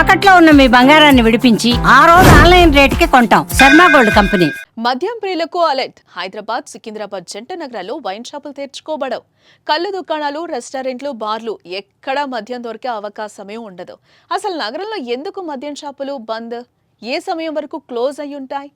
తాకట్లో ఉన్న మీ బంగారాన్ని విడిపించి ఆ రోజు ఆన్లైన్ రేటుకి కొంటాం. Sharma gold company. మద్యం ప్రియులకు అలర్ట్. హైదరాబాద్ సికింద్రాబాద్ జంట నగరాల్లో వైన్ షాపులు తెరుచుకోబడవు. కళ్ళు దుకాణాలు రెస్టారెంట్లు బార్లు ఎక్కడా మద్యం దొరికే అవకాశమే ఉండదు. అసలు నగరంలో ఎందుకు మద్యం షాపులు బంద్? ఏ సమయం వరకు క్లోజ్ అయి ఉంటాయి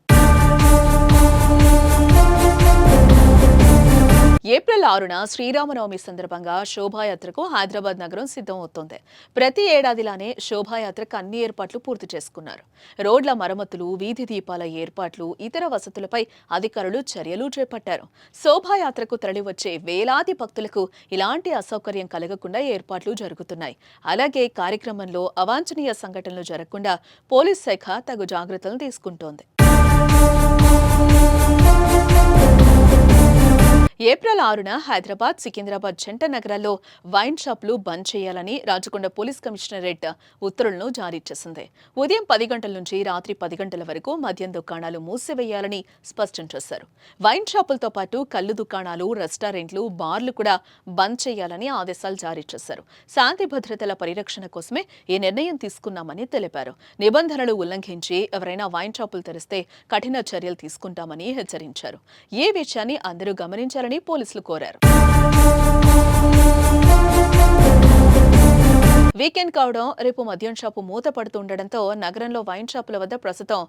ఏప్రిల్ ఆరున శ్రీరామనవమి సందర్భంగా శోభాయాత్రకు హైదరాబాద్ నగరం సిద్ధమవుతోంది. ప్రతి ఏడాదిలానే శోభాయాత్రకు అన్ని ఏర్పాట్లు పూర్తి చేసుకున్నారు. రోడ్ల మరమ్మతులు వీధి దీపాల ఏర్పాట్లు ఇతర వసతులపై అధికారులు చర్యలు చేపట్టారు. శోభాయాత్రకు తరలివచ్చే వేలాది భక్తులకు ఇలాంటి అసౌకర్యం కలగకుండా ఏర్పాట్లు జరుగుతున్నాయి. అలాగే కార్యక్రమంలో అవాంఛనీయ సంఘటనలు జరగకుండా పోలీస్ శాఖ తగు జాగ్రత్తలు తీసుకుంటోంది. ఏప్రిల్ ఆరున హైదరాబాద్ సికింద్రాబాద్ జంట నగరాల్లో వైన్ షాపులు బంద్ చేయాలని రాచకొండ పోలీస్ కమిషనరేట్ ఉత్తర్వులను జారీ చేసింది. ఉదయం పది గంటల నుంచి రాత్రి పది గంటల వరకు మద్యం దుకాణాలు మూసివేయాలని స్పష్టం చేశారు. వైన్ షాపులతో పాటు కళ్ళు దుకాణాలు రెస్టారెంట్లు బార్లు కూడా బంద్ చేయాలని ఆదేశాలు జారీ చేశారు. శాంతి భద్రతల పరిరక్షణ కోసమే ఈ నిర్ణయం తీసుకున్నామని తెలిపారు. నిబంధనలు ఉల్లంఘించి ఎవరైనా వైన్ షాపులు తెరిస్తే కఠిన చర్యలు తీసుకుంటామని హెచ్చరించారు. ఏ విషయాన్ని అందరూ గమనించాలని పోలీసులు కోరారు. వీకెండ్ కావడం రేపు మద్యం షాపు మూత పడుతుండటంతో నగరంలో వైన్ షాపుల వద్ద ప్రస్తుతం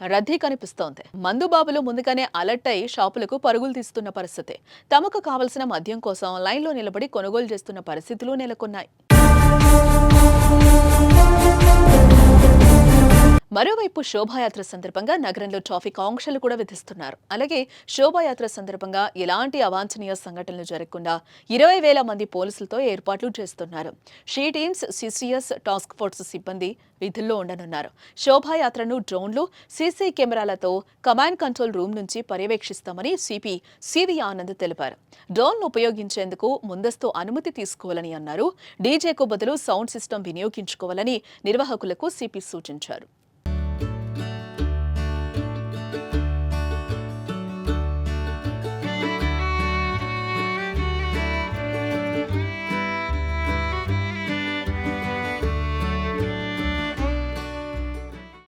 రద్దీ కనిపిస్తోంది. మందు బాబులు ముందుగానే అలర్ట్ అయి షాపులకు పరుగులు తీస్తున్న పరిస్థితి. తమకు కావలసిన మద్యం కోసం లైన్లో నిలబడి కొనుగోలు చేస్తున్న పరిస్థితులు నెలకొన్నాయి. మరోవైపు శోభాయాత్ర సందర్భంగా నగరంలో ట్రాఫిక్ ఆంక్షలు కూడా విధిస్తున్నారు. అలాగే శోభాయాత్ర సందర్భంగా ఎలాంటి అవాంఛనీయ సంఘటనలు జరగకుండా ఇరవై వేల మంది పోలీసులతో ఏర్పాట్లు చేస్తున్నారు. She teams CCS task force సిబ్బంది విధుల్లో ఉండనున్నారు. శోభాయాత్రను డ్రోన్లు సీసీ కెమెరాలతో కమాండ్ కంట్రోల్ రూమ్ నుంచి పర్యవేక్షిస్తామని సిపి సివి ఆనంద్ తెలిపారు. డ్రోన్ ఉపయోగించేందుకు ముందస్తు అనుమతి తీసుకోవాలని అన్నారు. డీజేకు బదులు సౌండ్ సిస్టమ్ వినియోగించుకోవాలని నిర్వాహకులకు సిపి సూచించారు.